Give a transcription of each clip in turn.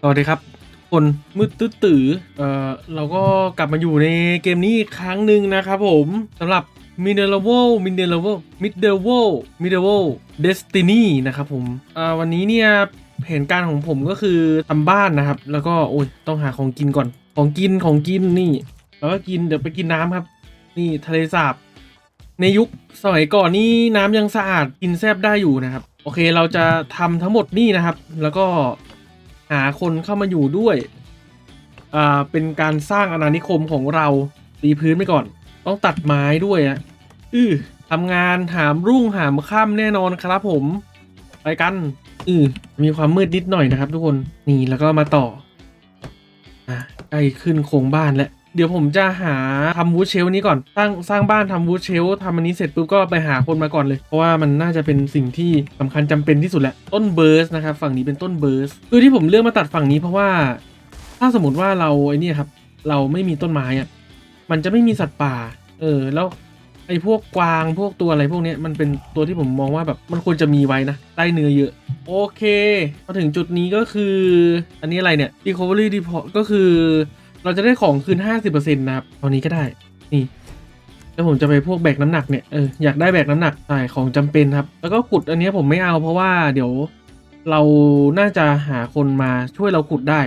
สวัสดีครับคนมืดตื้อตื่อเอ่อเราก็กลับมาอยู่ในเกมนี้อีกครั้งหนึ่งนะครับผมสำหรับ m i d d l e v e l m i d d l e v e l m i d d l e v e l m i d d l e v e l Destiny นะครับผมเอ่อวันนี้เนี่ยแผนการของผมก็คือทำบ้านนะครับ แล้วก็โอ้ยต้องหาของกินก่อน ของกินของกินนี่แล้วก็กินเดี๋ยวไปกินน้ำครับ นี่ทะเลสาบ ในยุคสมัยก่อนนี่น้ำยังสะอาดกินแซบได้อยู่นะครับ โอเคเราจะทำทั้งหมดนี่นะครับ แล้วก็ หาคนเข้ามาอยู่ด้วย อ่า เป็นการสร้างอาณานิคมของเราตีพื้นไปก่อน ต้องตัดไม้ด้วยอะอือทำงานหามรุ่งหามค่ำแน่นอนครับผม ไปกันอือมีความมืดนิดหน่อยนะครับทุกคน นี่แล้วก็มาต่อ อะใกล้ขึ้นโครงบ้านแล้ว เดี๋ยวผมจะหาทำวูดเชลนี้ก่อนสร้างสร้างบ้านทำวูดเชลทำอันนี้เสร็จปุ๊บก็ไปหาคนมาก่อนเลย เพราะว่ามันน่าจะเป็นสิ่งที่สำคัญจำเป็นที่สุดแหละต้นเบิร์สนะครับฝั่งนี้เป็นต้นเบิร์สคือที่ผมเลือกมาตัดฝั่งนี้เพราะว่า ถ้าสมมติว่าเราไอ้นี่ครับ เราไม่มีต้นไม้อะมันจะไม่มีสัตว์ป่า เออแล้วไอ้พวกกวางพวกตัวอะไรพวกนี้มันเป็นตัวที่ผมมองว่าแบบมันควรจะมีไว้นะได้เนื้อเยอะ โอเค มาถึงจุดนี้ก็คือ อันนี้อะไรเนี่ย recovery depot ก็คือ เราจะได้ของคืน 50%นะครับ ตอนนี้ก็ได้ นี่ แล้วผมจะไปพวกแบกน้ำหนักเนี่ย เออ อยากได้แบกน้ำหนักใช่ของจำเป็นครับ แล้วก็ขุดอันนี้ผมไม่เอาเพราะว่าเดี๋ยวเราน่าจะหาคนมาช่วยเราขุดได้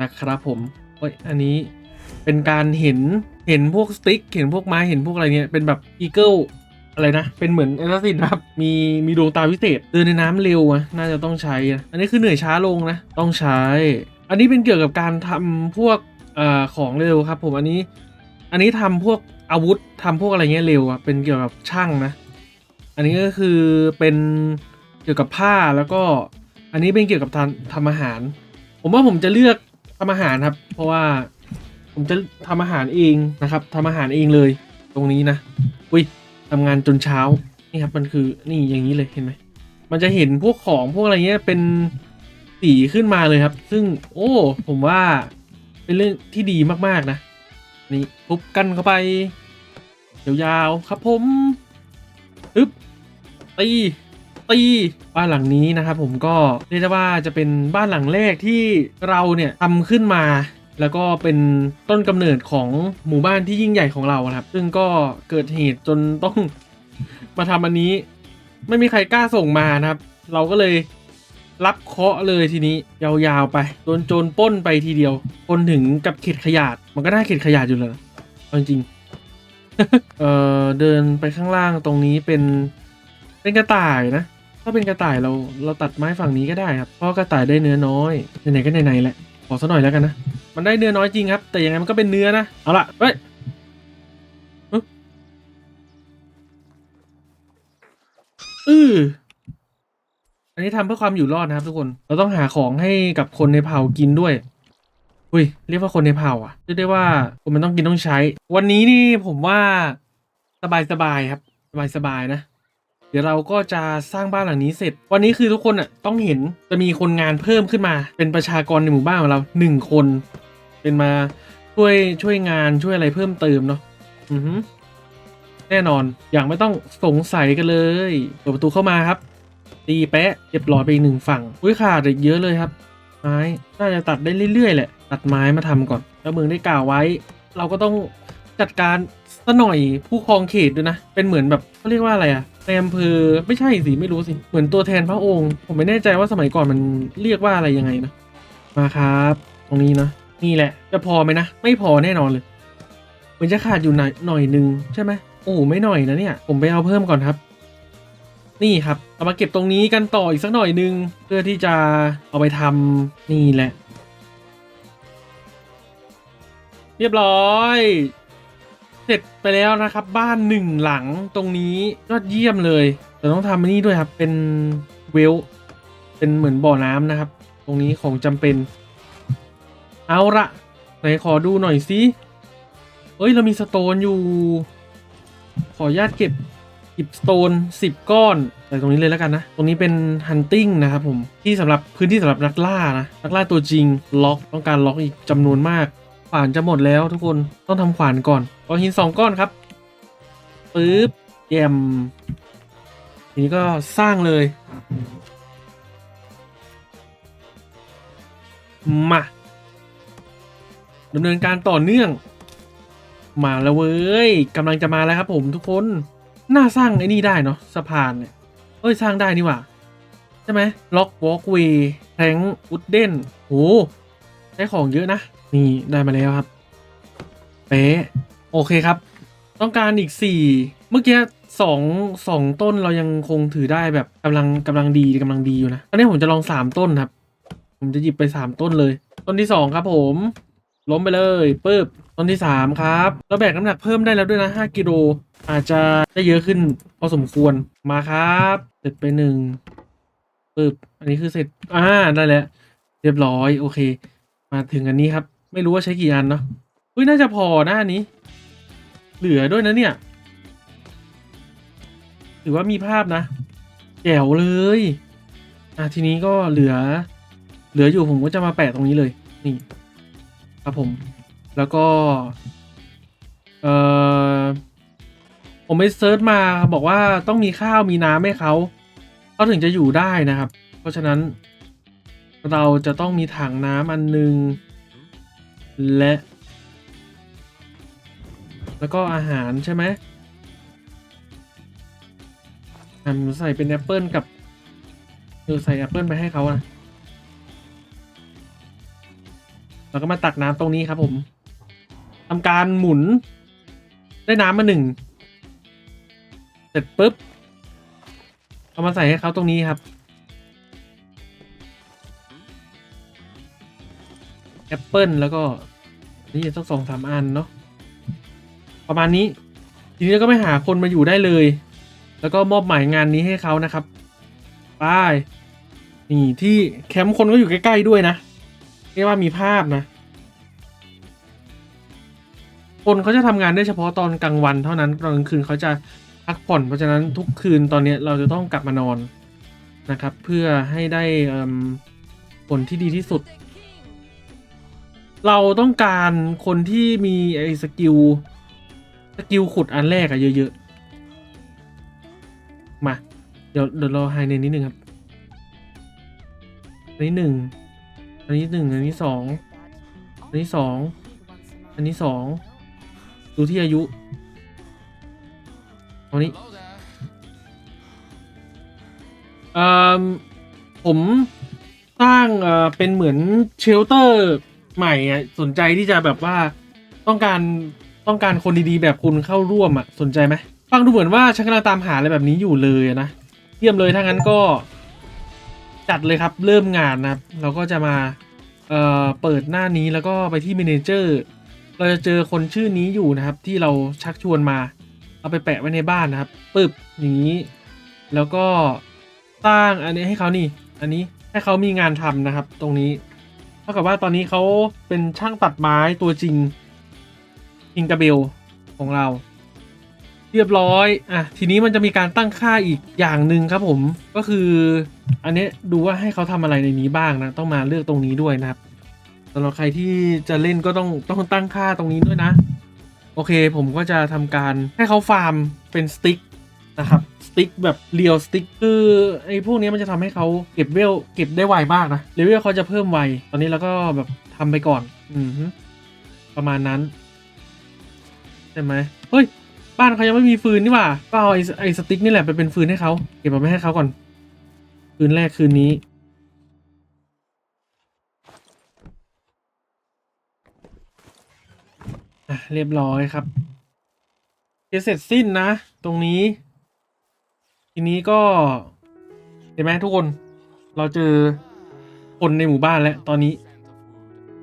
นะครับผมเฮ้ย อันนี้เป็นการเห็น เห็นพวกสติ๊ก เห็นพวกไม้ เห็นพวกอะไรเนี่ย เป็นแบบอีเกิลอะไรนะ เป็นเหมือนแอสซินครับ มี มีดวงตาวิเศษ เดินในน้ำเร็วอะน่าจะต้องใช้ อันนี้คือเหนื่อยช้าลงนะ ต้องใช้ อันนี้เป็นเกี่ยวกับการทำพวก เอ่อของเร็วครับ ผมอันนี้ อันนี้ทำพวกอาวุธทำพวกอะไรเงี้ยเร็วอะเป็นเกี่ยวกับช่างนะ อันนี้ก็คือเป็นเกี่ยวกับผ้าแล้วก็ อันนี้เป็นเกี่ยวกับทำทำอาหาร ผมว่าผมจะเลือกทำอาหารครับ เพราะว่าผมจะทำอาหารเองนะครับทำอาหารเองเลยตรงนี้นะอุ้ยทำงานจนเช้านี่ครับมันคือนี่อย่างนี้เลยเห็นไหมมันจะเห็นพวกของพวกอะไรเงี้ยเป็นสีขึ้นมาเลยครับ ซึ่งโอ้ ผมว่า เป็นเรื่องที่ดีมากๆนะ นี่ปุ๊บกันเข้าไปยาวๆครับผมอึ๊บตีตีบ้านหลังนี้นะครับผมก็เรียกได้ว่าจะเป็นบ้านหลังแรกที่เราเนี่ยทำขึ้นมา แล้วก็เป็นต้นกำเนิดของหมู่บ้านที่ยิ่งใหญ่ของเราครับ ซึ่งก็เกิดเหตุจนต้องมาทำอันนี้ ไม่มีใครกล้าส่งมานะครับ เราก็เลย รับเคาะเลยทีนี้ยาวๆไปโดนโจรป้นไปทีเดียวปล้นถึงกับเข็ดขยาดมันก็ได้เข็ดขยาดอยู่เลยจริงๆเออเดินไปข้างล่างตรงนี้เป็นเป็นกระต่ายนะ ถ้าเป็นกระต่ายเราเราตัดไม้ฝั่งนี้ก็ได้ครับเพราะกระต่ายได้เนื้อน้อยไหนๆก็ไหนๆแหละขอสักหน่อยแล้วกันนะมันได้เนื้อน้อยจริงครับ แต่ยังไงมันก็เป็นเนื้อนะเอาละเฮ้ยอึ๊บอื อันนี้ทำเพื่อความอยู่รอดนะครับทุกคน เราต้องหาของให้กับคนในเผ่ากินด้วย อุ้ย เรียกว่าคนในเผ่าอะเรียกได้ว่าคนมันต้องกินต้องใช้ วันนี้นี่ผมว่าสบายๆครับ สบายๆนะ เดี๋ยวเราก็จะสร้างบ้านหลังนี้เสร็จ วันนี้คือทุกคนอะต้องเห็นจะมีคนงานเพิ่มขึ้นมา เป็นประชากรในหมู่บ้านของเราหนึ่งคน เป็นมาช่วยช่วยงานช่วยอะไรเพิ่มเติมเนาะ อือฮึแน่นอน อย่างไม่ต้องสงสัยกันเลย เปิดประตูเข้ามาครับ ตีแปะเรียบร้อยไปอีกหนึ่งฝั่ง อุ้ยขาดอีกเยอะเลยครับ ไม้น่าจะตัดได้เรื่อยๆแหละ ตัดไม้มาทำก่อนแล้วเมืองได้กล่าวไว้ เราก็ต้องจัดการซะหน่อยผู้ครองเขตด้วยนะ เป็นเหมือนแบบเขาเรียกว่าอะไรอะในอำเภอไม่ใช่สิไม่รู้สิ เหมือนตัวแทนพระองค์ ผมไม่แน่ใจว่าสมัยก่อนมันเรียกว่าอะไรยังไงนะ มาครับ ตรงนี้นะ นี่แหละ จะพอไหมนะ ไม่พอแน่นอนเลยเหมือนจะขาดอยู่หน่อยหน่อยหนึ่งใช่ไหมโอ้ไม่หน่อยนะเนี่ย ผมไปเอาเพิ่มก่อนครับ นี่ครับ เอามาเก็บตรงนี้กันต่ออีกสักหน่อยหนึง เพื่อที่จะเอาไปทำนี่แหละ เรียบร้อย เสร็จไปแล้วนะครับ บ้านหนึ่งหลังตรงนี้ยอดเยี่ยมเลย แต่ต้องทำนนี้ด้วยครับ เป็นเวล เป็นเหมือนบ่อน้ำนะครับ ตรงนี้ของจำเป็น เอาละไหนขอดูหน่อยสิเอ้ย เรามีสโตนอยู่ ขออนุญาตเก็บ หยิบสโตนสิบก้อนใส่ตรงนี้เลยแล้วกันนะ ตรงนี้เป็นฮันติ้งนะครับผมที่สำหรับพื้นที่สำหรับนักล่านะ นักล่าตัวจริงล็อกต้องการล็อกอีกจำนวนมาก ขวานจะหมดแล้วทุกคนต้องทำขวานก่อนขอหินสองก้อนครับปึ๊บแยมทีนี้ก็สร้างเลยมาดำเนินการต่อเนื่อง มาแล้วเว้ยกำลังจะมาแล้วครับผมทุกคน น่าสร้างไอ้นี่ได้เนาะสะพานเนี่ยเอ้ยสร้างได้นี่หว่า ใช่ไหมล็อกวอล์กเวย์แทงอุดเด้นโหใช้ของเยอะนะ นี่ได้มาแล้วครับ เป๊ะโอเคครับ ต้องการอีกสี่เมื่อกี้สองสองต้นเรายังคงถือได้แบบกำลังกำลังดีกำลังดีอยู่นะตอนนี้ผมจะลองสามต้นครับ ผมจะหยิบไปสามต้นเลย ต้นที่สองครับผม ล้มไปเลยปึ๊บต้นที่สามครับเราแบกน้ำหนักเพิ่มได้แล้วด้วยนะห้ากิโลอาจจะได้เยอะขึ้นพอสมควรมาครับเสร็จไปหนึ่งปึ๊บอันนี้คือเสร็จอ่าได้แล้วเรียบร้อยโอเค มาถึงอันนี้ครับ ไม่รู้ว่าใช้กี่อันเนาะเฮ้ยน่าจะพอหนะอันนี้ เหลือด้วยนะเนี่ยถือว่ามีภาพนะแจ๋วเลยอะทีนี้ก็เหลือ เหลืออยู่ผมก็จะมาแปะตรงนี้เลยนี่ ครับผม แล้วก็ เอ่อผมไปเซิร์ชมาบอกว่าต้องมีข้าวมีน้ำให้เขาเขาถึงจะอยู่ได้นะครับ เพราะฉะนั้น เราจะต้องมีถังน้ำอันหนึง และ แล้วก็อาหารใช่ไหมอะผมใส่เป็นแอปเปิลกับเออใส่แอปเปิลไปให้เขาอะ แล้วก็มาตักน้ำตรงนี้ครับผมทำการหมุน ได้น้ำมาหนึ่งเสร็จปุ๊บเอามาใส่ให้เขาตรงนี้ครับแอปเปิลแล้วก็นี่ต้องสองสามอันเนาะประมาณนี้ ทีนี้ก็ไปหาคนมาอยู่ได้เลย แล้วก็มอบหมายงานนี้ให้เขานะครับไปนี่ที่แคมป์คนก็อยู่ใกล้ ๆ ด้วยนะ เรียกว่ามีภาพนะ คนเขาจะทำงานได้เฉพาะตอนกลางวันเท่านั้นตอนกลางคืนเขาจะพักผ่อนเพราะฉะนั้นทุกคืนตอนเนี้ยเราจะต้องกลับมานอนนะครับ เพื่อให้ได้ผลที่ดีที่สุด เราต้องการคนที่มีไอ้สกิลสกิลขุดอันแรกอะเยอะๆ มา เดี๋ยวเดี๋ยวเราไฮเนนิดนึงครับนนี้หนึ่ง อันนี้หนึ่งอันนี้สองอันนี้สองอันนี้สองดูที่อายุเอานี้เอ่อผมสร้างเอ่อเป็นเหมือนเชลเตอร์ใหม่อะสนใจที่จะแบบว่าต้องการต้องการคนดีๆ แบบคุณเข้าร่วมอะสนใจไหมฟังดูเหมือนว่าฉันกำลังตามหาอะไรแบบนี้อยู่เลยนะ เยี่ยมเลยถ้างั้นก็ จัดเลยครับ เริ่มงานนะครับ เราก็จะมาเอ่อเปิดหน้านี้แล้วก็ไปที่เมนเจอร์เราจะเจอคนชื่อนี้อยู่นะครับ ที่เราชักชวนมา เอาไปแปะไว้ในบ้านนะครับปึ๊บอย่างนี้ แล้วก็สร้างอันนี้ให้เขานี่ อันนี้ให้เขามีงานทำนะครับ ตรงนี้เท่ากับว่าตอนนี้เขาเป็นช่างตัดไม้ตัวจริง อิงกาเบลของเรา เรียบร้อยอะทีนี้มันจะมีการตั้งค่าอีกอย่างหนึ่งครับผมก็คืออันนี้ดูว่าให้เขาทำอะไรในนี้บ้างนะ ต้องมาเลือกตรงนี้ด้วยนะครับสำหรับใครที่จะเล่นก็ต้องต้องตั้งค่าตรงนี้ด้วยนะ โอเคผมก็จะทำการให้เขาฟาร์มเป็นสติ๊กนะครับสติ๊กแบบเรียวสติ๊กคือไอ้พวกนี้มันจะทำให้เขาเก็บเวลเก็บได้ไวมากนะเลเวลเขาจะเพิ่มไวตอนนี้เราก็แบบทำไปก่อน อืมประมาณนั้นใช่ไหมเฮ้ย บ้านเขายังไม่มีฟืนนี่หว่า ก็เอาไอ้ไอ้สติ๊กนี่แหละไปเป็นฟืนให้เขาเก็บเอาไปให้เขาก่อน คืนแรกคืนนี้ อะเรียบร้อยครับเสร็จสิ้นนะ ตรงนี้ ทีนี้ก็ เห็นไหมทุกคน เราเจอคนในหมู่บ้านแล้วตอนนี้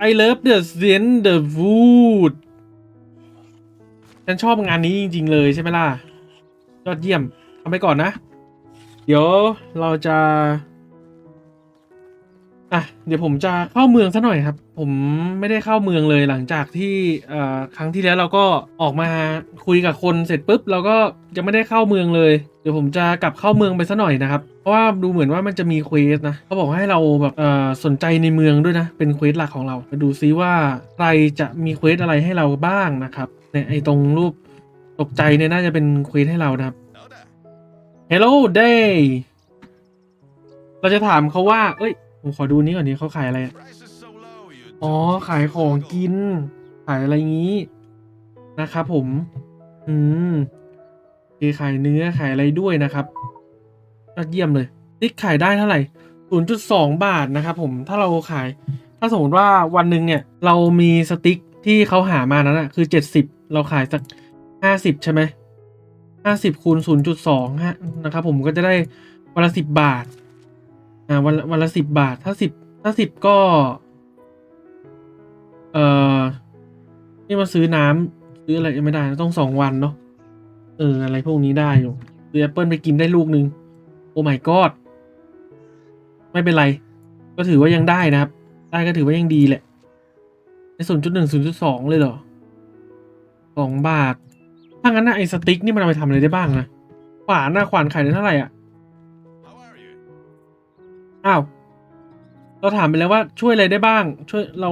I love the scent the wood ฉันชอบงานนี้จริง ๆ เลยใช่ไหมล่ะ ยอดเยี่ยมทำไปก่อนนะ เดี๋ยวเราจะ อะ เดี๋ยวผมจะเข้าเมืองซะหน่อยครับ ผมไม่ได้เข้าเมืองเลยหลังจากที่เอ่อครั้งที่แล้วเราก็ออกมาคุยกับคนเสร็จปุ๊บเราก็ยังไม่ได้เข้าเมืองเลย เดี๋ยวผมจะกลับเข้าเมืองไปซะหน่อยนะครับ เพราะว่าดูเหมือนว่ามันจะมีเควสนะเขาบอกให้เราแบบเอ่อสนใจในเมืองด้วยนะ เป็นเควสหลักของเรามาดูซิว่าใครจะมีเควสอะไรให้เราบ้างนะครับ เนี่ยไอตรงรูปตกใจเนี่ยน่าจะเป็นเควสให้เรานะครับ Hello Day เราจะถามเขาว่า เอ้ย ผมขอดูนี้ก่อนนี้เขาขายอะไรอ๋อ ขายของกิน ขายอะไรงี้ นะครับผม อืมโอเคขายเนื้อขายอะไรด้วยนะครับยอดเยี่ยมเลยติ๊กขายได้เท่าไหร่0.2 บาทนะครับผม ถ้าเราขาย ถ้าสมมติว่าวันหนึ่งเนี่ย เรามีสติ๊กที่เขาหามานั้นอะคือ 70 เราขายสัก50ใช่ไหม50คูณ0.2ฮะนะครับ ผมก็จะได้วันละ10บบาท อ่าวันละวันละ10บบาท ถ้า10ถ้า10ก็ เอ่อนี่มาซื้อน้ำซื้ออะไรไม่ได้ต้องสองวันเนาะเออ อะไรพวกนี้ได้อยู่ซื้อแอปเปิลไปกินได้ลูกนึง โอ้ my god ไม่เป็นไร ก็ถือว่ายังได้นะครับ ได้ก็ถือว่ายังดีแหละในศูนย์จุดหนึ่งศูนย์จุดสองเลยเหรอ สองบาท ถ้างั้นนะไอ้สติ๊กนี่มันเอาไปทำอะไรได้บ้างนะ ขวานนะขวานขายได้เท่าไหร่อะ อ้าว เราถามไปแล้วว่าช่วยอะไรได้บ้าง ช่วยเรา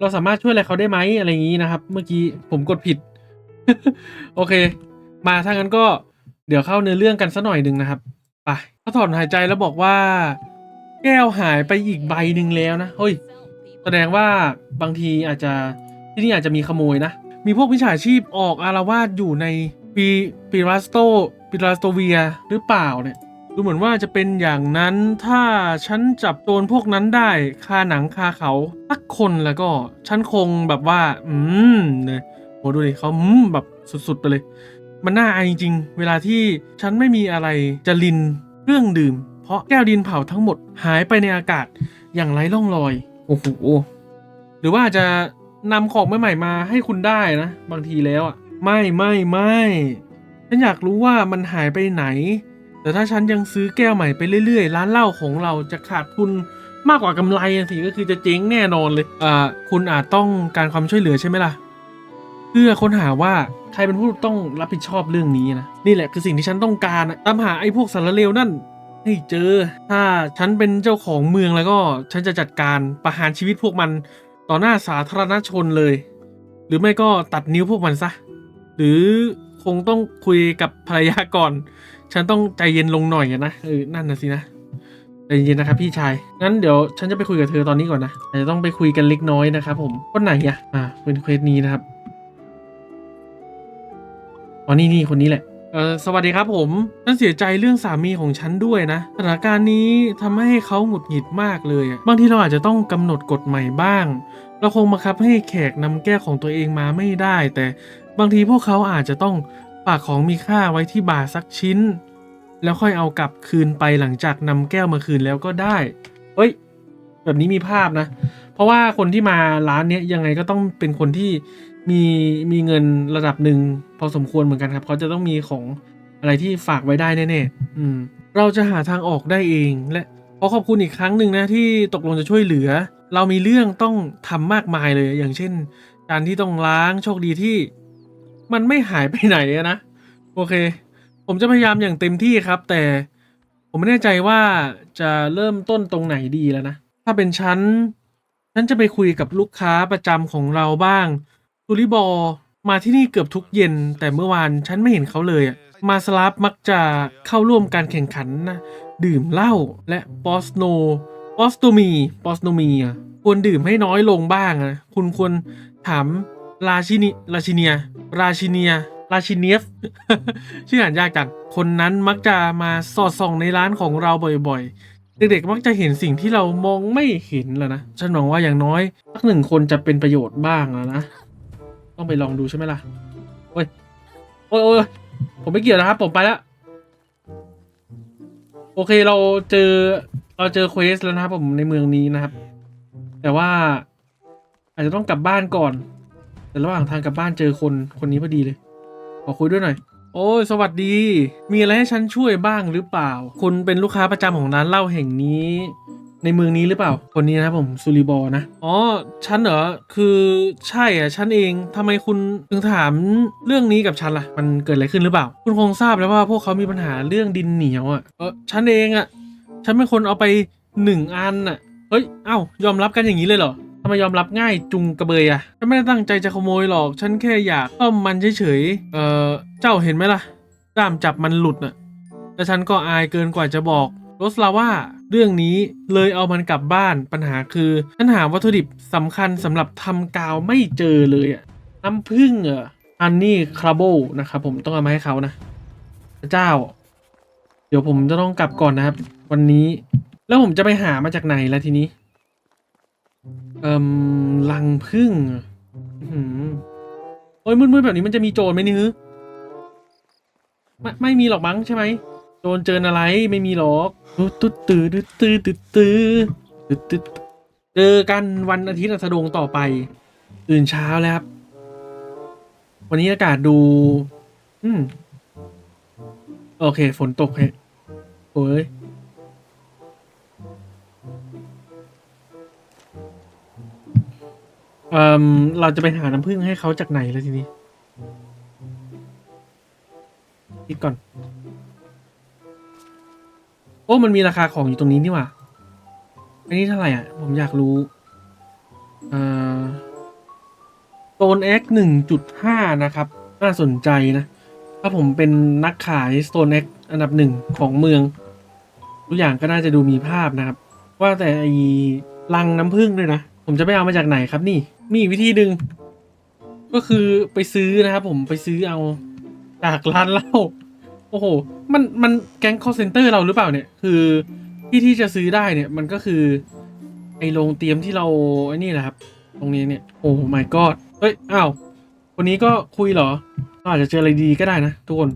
เราสามารถช่วยอะไรเขาได้ไหมอะไรอย่างนี้นะครับ เมื่อกี้ผมกดผิด โอเค มาถ้างั้นก็เดี๋ยวเข้าเนื้อเรื่องกันสักหน่อยหนึ่งนะครับ ไปเขาถอนหายใจแล้วบอกว่า แก้วหายไปอีกใบหนึ่งแล้วนะ เฮ้ย แสดงว่าบางทีอาจจะที่นี่อาจจะมีขโมยนะ มีพวกมิจฉาชีพออกอารวาสอยู่ในปีปิรัสโตปิรัสโตเวียหรือเปล่าเนี่ยดูเหมือนว่าจะเป็นอย่างนั้นถ้าฉันจับโจรพวกนั้นได้คาหนังคาเขาสักคนแล้วก็ฉันคงแบบว่า อืมเนี่ยโหดูดิเขาอืมแบบสุดๆไปเลย มันน่าอายจริง ๆ เวลาที่ฉันไม่มีอะไรจะลินเครื่องดื่ม เพราะแก้วดินเผาทั้งหมดหายไปในอากาศอย่างไร้ร่องรอย โอ้โหหรือว่าจะ นำของใหม่ๆมาให้คุณได้นะ บางทีแล้วอะ ไม่ไม่ไม่ฉันอยากรู้ว่ามันหายไปไหน แต่ถ้าฉันยังซื้อแก้วใหม่ไปเรื่อยๆ ร้านเหล้าของเราจะขาดทุนมากกว่ากำไรสิก็คือจะเจ๊งแน่นอนเลยอ่าคุณอาจต้องการความช่วยเหลือใช่ไหมล่ะเพื่อค้นหาว่าใครเป็นผู้ต้องรับผิดชอบเรื่องนี้นะนี่แหละคือสิ่งที่ฉันต้องการอะตามหาไอ้พวกสารเลวนั่นให้เจอ ถ้าฉันเป็นเจ้าของเมืองแล้วก็ฉันจะจัดการประหารชีวิตพวกมัน ต่อหน้าสาธารณชนเลย หรือไม่ก็ตัดนิ้วพวกมันซะ หรือคงต้องคุยกับภรรยาก่อน ฉันต้องใจเย็นลงหน่อยนะเออนั่นนะสินะใจเย็นนะครับพี่ชายงั้นเดี๋ยวฉันจะไปคุยกับเธอตอนนี้ก่อนนะอาจจะต้องไปคุยกันเล็กน้อยนะครับผมคนไหนอะอ่าเป็นเควสนี้นะครับอ๋อนี่นี่คนนี้แหละ เออสวัสดีครับผมฉันเสียใจเรื่องสามีของฉันด้วยนะสถานการณ์นี้ทำให้เขาหงุดหงิดมากเลยบางทีเราอาจจะต้องกำหนดกฎใหม่บ้าง เราคงบังคับให้แขกนำแก้วของตัวเองมาไม่ได้ แต่บางทีพวกเขาอาจจะต้องฝากของมีค่าไว้ที่บาร์สักชิ้น แล้วค่อยเอากลับคืนไปหลังจากนำแก้วมาคืนแล้วก็ได้ เฮ้ย แบบนี้มีภาพนะ เพราะว่าคนที่มาร้านเนี้ยยังไงก็ต้องเป็นคนที่มีมีเงินระดับหนึ่งพอสมควรเหมือนกันครับเขาจะต้องมีของอะไรที่ฝากไว้ได้แน่ๆอืมเราจะหาทางออกได้เองและขอขอบคุณอีกครั้งหนึ่งนะที่ตกลงจะช่วยเหลือ เรามีเรื่องต้องทำมากมายเลย อย่างเช่น การที่ต้องล้างโชคดีที่ มันไม่หายไปไหนนะโอเค ผมจะพยายามอย่างเต็มที่ครับ แต่ผมไม่แน่ใจว่าจะเริ่มต้นตรงไหนดีแล้วนะ ถ้าเป็นฉัน ฉันจะไปคุยกับลูกค้าประจำของเราบ้างทูริบอมาที่นี่เกือบทุกเย็น แต่เมื่อวานฉันไม่เห็นเขาเลยอะมาสลาฟมักจะเข้าร่วมการแข่งขันนะ ดื่มเหล้าและปอสโนปอสโตมีปอสโนมีอะควรดื่มให้น้อยลงบ้างอะคุณควรถามราชินีราชิเนีย ราชิเนีย ราชิเนียฟ ชื่ออ่านยากจังคนนั้นมักจะมาสอดส่องในร้านของเราบ่อยๆ เด็กๆมักจะเห็นสิ่งที่เรามองไม่เห็นแล้วนะ ฉันหวังว่าอย่างน้อยสักหนึ่งคนจะเป็นประโยชน์บ้างแล้วนะ ต้องไปลองดูใช่ไหมล่ะโอ้ยโอ้ยโอ้ยผมไม่เกี่ยวนะครับ ผมไปแล้ว โอเคเราเจอเราเจอเควสแล้วนะครับผมในเมืองนี้นะครับ แต่ว่าอาจจะต้องกลับบ้านก่อน แต่ระหว่างทางกลับบ้านเจอคนคนนี้พอดีเลย ขอคุยด้วยหน่อย โอ้ยสวัสดี มีอะไรให้ฉันช่วยบ้างหรือเปล่า คุณเป็นลูกค้าประจำของร้านเหล้าแห่งนี้ ในเมืองนี้หรือเปล่า คนนี้นะครับผมซูริบอนะ อ๋อ ฉันเหรอ คือใช่อะ ฉันเอง ทำไมคุณถึงถามเรื่องนี้กับฉันล่ะ มันเกิดอะไรขึ้นหรือเปล่า คุณคงทราบแล้วว่าพวกเขามีปัญหาเรื่องดินเหนียวอะ เออฉันเองอะ ฉันเป็นคนเอาไปหนึ่งอันน่ะ เฮ้ย เอ้ายอมรับกันอย่างนี้เลยเหรอ ทำไมยอมรับง่ายจุงกระเบยอะฉันไม่ได้ตั้งใจจะขโมยหรอก ฉันแค่อยากต้มมันเฉยๆ เอ่อเจ้าเห็นไหมล่ะ ด้ามจับมันหลุดน่ะ แต่ฉันก็อายเกินกว่าจะบอกโรสลาว่าเรื่องนี้เลยเอามันกลับบ้าน ปัญหาคือ ฉันหาวัตถุดิบสำคัญสำหรับทำกาวไม่เจอเลยอะน้ำผึ้งเหรออันนี้คราโบนะครับผมต้องเอามาให้เขานะพระเจ้า เดี๋ยวผมจะต้องกลับก่อนนะครับ วันนี้ แล้วผมจะไปหามาจากไหนล่ะทีนี้ เอ่มลังพึ่งหรออื้อหือโอ้ยมืดๆแบบนี้มันจะมีโจรไหมนี่ฮึไม่ไม่มีหรอกมั้งใช่ไหมโจรเจออะไรไม่มีหรอกตุ๊ดตุ๊ดตื้อตุ๊ดตื้อตุ๊ดตื้อตุ๊ดตุ๊ดเจอกันวันอาทิตย์อัสดงต่อไป ตื่นเช้าแล้วครับ วันนี้อากาศดู อืม โอเค ฝนตกฮะโอ้ย เอ่อเราจะไปหาน้ำผึ้งให้เขาจากไหนแล้วทีนี้คิดก่อน โอ้มันมีราคาของอยู่ตรงนี้นี่หว่า อันนี้เท่าไหร่อะ ผมอยากรู้เอ่อโซน X หนึ่งจุดห้านะครับ น่าสนใจนะ ถ้าผมเป็นนักขาย Stone X อันดับหนึ่งของเมือง ทุกอย่างก็น่าจะดูมีภาพนะครับ ว่าแต่ไอ้ลังน้ำผึ้งด้วยนะ ผมจะไปเอามาจากไหนครับนี่ มีอีกวิธีหนึ่งก็คือไปซื้อนะครับผมไปซื้อเอาจากร้านเหล้าโอ้โห มันมันแก๊ง call center เราหรือเปล่าเนี่ย คือที่ที่จะซื้อได้เนี่ยมันก็คือไอโรงเตรียมที่เราไอ้นี่แหละครับ ตรงนี้เนี่ย โอ้ my god เฮ้ยอ้าวคนนี้ก็คุยเหรอ อาจจะเจออะไรดีก็ได้นะทุกคน